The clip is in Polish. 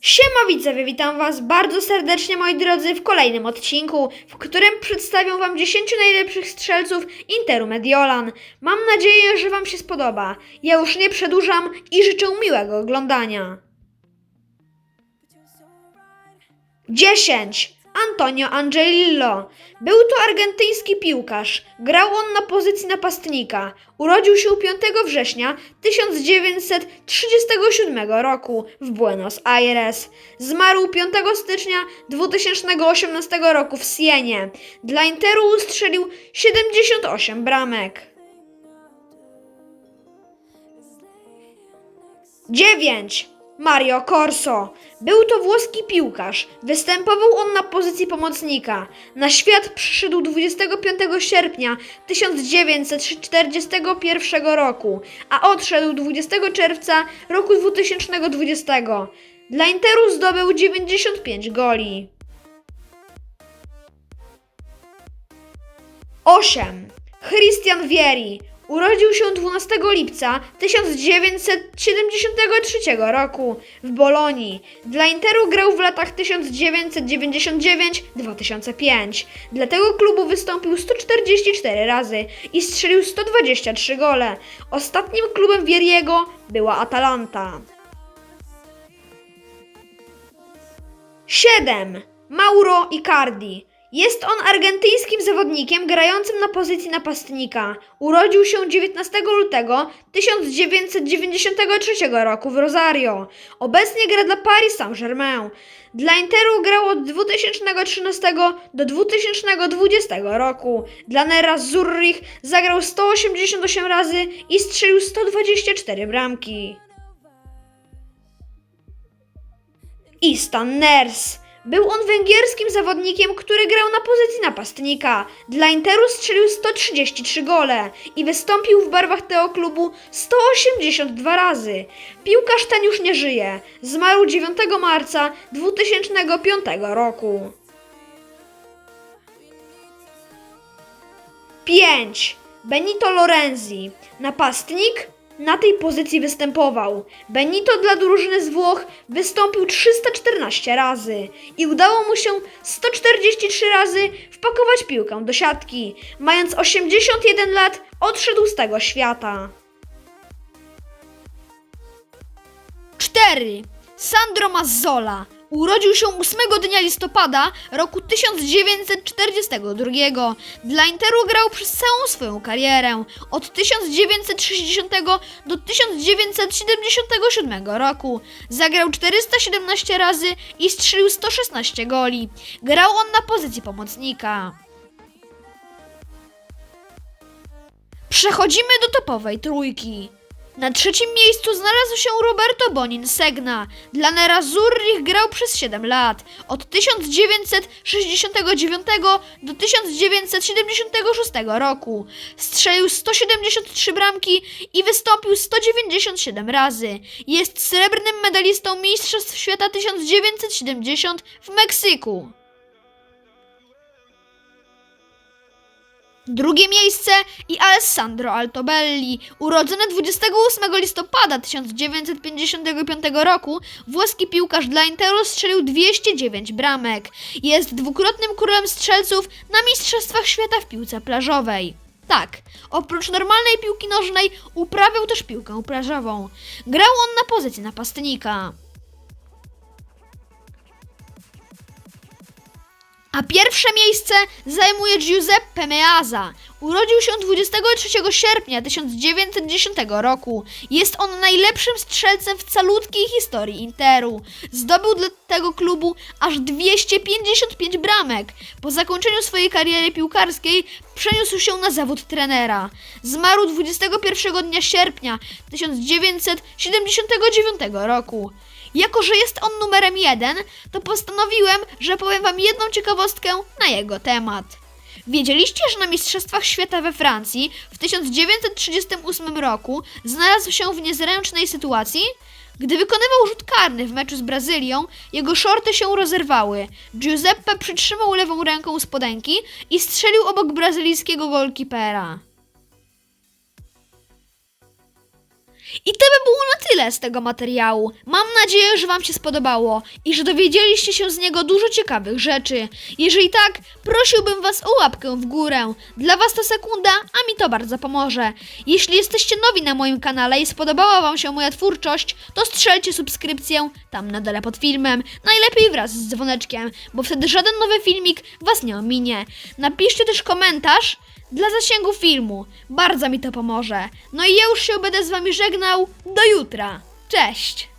Siema widzowie, witam was bardzo serdecznie moi drodzy w kolejnym odcinku, w którym przedstawię wam 10 najlepszych strzelców Interu Mediolan. Mam nadzieję, że wam się spodoba. Ja już nie przedłużam i życzę miłego oglądania. 10. Antonio Angelillo. Był to argentyński piłkarz. Grał on na pozycji napastnika. Urodził się 5 września 1937 roku w Buenos Aires. Zmarł 5 stycznia 2018 roku w Sienie. Dla Interu ustrzelił 78 bramek. 9. Mario Corso. Był to włoski piłkarz. Występował on na pozycji pomocnika. Na świat przyszedł 25 sierpnia 1941 roku, a odszedł 20 czerwca roku 2020. Dla Interu zdobył 95 goli. 8. Christian Vieri. Urodził się 12 lipca 1973 roku w Bolonii. Dla Interu grał w latach 1999-2005. Dla tego klubu wystąpił 144 razy i strzelił 123 gole. Ostatnim klubem Vieriego była Atalanta. 7. Mauro Icardi. Jest on argentyńskim zawodnikiem grającym na pozycji napastnika. Urodził się 19 lutego 1993 roku w Rosario. Obecnie gra dla Paris Saint-Germain. Dla Interu grał od 2013 do 2020 roku. Dla Nera Zurich zagrał 188 razy i strzelił 124 bramki. Istan Ners. Był on węgierskim zawodnikiem, który grał na pozycji napastnika. Dla Interu strzelił 133 gole i wystąpił w barwach tego klubu 182 razy. Piłkarz ten już nie żyje. Zmarł 9 marca 2005 roku. 5. Benito Lorenzi. Napastnik na tej pozycji występował. Benito dla drużyny z Włoch wystąpił 314 razy i udało mu się 143 razy wpakować piłkę do siatki. Mając 81 lat, odszedł z tego świata. 4. Sandro Mazzola. Urodził się 8 dnia listopada roku 1942. Dla Interu grał przez całą swoją karierę od 1960 do 1977 roku. Zagrał 417 razy i strzelił 116 goli. Grał on na pozycji pomocnika. Przechodzimy do topowej trójki. Na trzecim miejscu znalazł się Roberto Bonin Segna. Dla Nera Zurich grał przez 7 lat, od 1969 do 1976 roku. Strzelił 173 bramki i wystąpił 197 razy. Jest srebrnym medalistą Mistrzostw Świata 1970 w Meksyku. Drugie miejsce i Alessandro Altobelli, urodzony 28 listopada 1955 roku, włoski piłkarz dla Interu strzelił 209 bramek. Jest dwukrotnym królem strzelców na Mistrzostwach Świata w piłce plażowej. Tak, oprócz normalnej piłki nożnej uprawiał też piłkę plażową. Grał on na pozycji napastnika. A pierwsze miejsce zajmuje Giuseppe Meazza. Urodził się 23 sierpnia 1910 roku. Jest on najlepszym strzelcem w calutkiej historii Interu. Zdobył dla tego klubu aż 255 bramek. Po zakończeniu swojej kariery piłkarskiej przeniósł się na zawód trenera. Zmarł 21 dnia sierpnia 1979 roku. Jako, że jest on numerem jeden, to postanowiłem, że powiem Wam jedną ciekawostkę na jego temat. Wiedzieliście, że na Mistrzostwach Świata we Francji w 1938 roku znalazł się w niezręcznej sytuacji? Gdy wykonywał rzut karny w meczu z Brazylią, jego shorty się rozerwały. Giuseppe przytrzymał lewą ręką spodenki i strzelił obok brazylijskiego golkipera. I to by było na tyle z tego materiału. Mam nadzieję, że Wam się spodobało i że dowiedzieliście się z niego dużo ciekawych rzeczy. Jeżeli tak, prosiłbym Was o łapkę w górę. Dla Was to sekunda, a mi to bardzo pomoże. Jeśli jesteście nowi na moim kanale i spodobała Wam się moja twórczość, to strzelcie subskrypcję tam na dole pod filmem. Najlepiej wraz z dzwoneczkiem, bo wtedy żaden nowy filmik Was nie ominie. Napiszcie też komentarz dla zasięgu filmu. Bardzo mi to pomoże. No i ja już się będę z Wami żegnał. Do jutra. Cześć!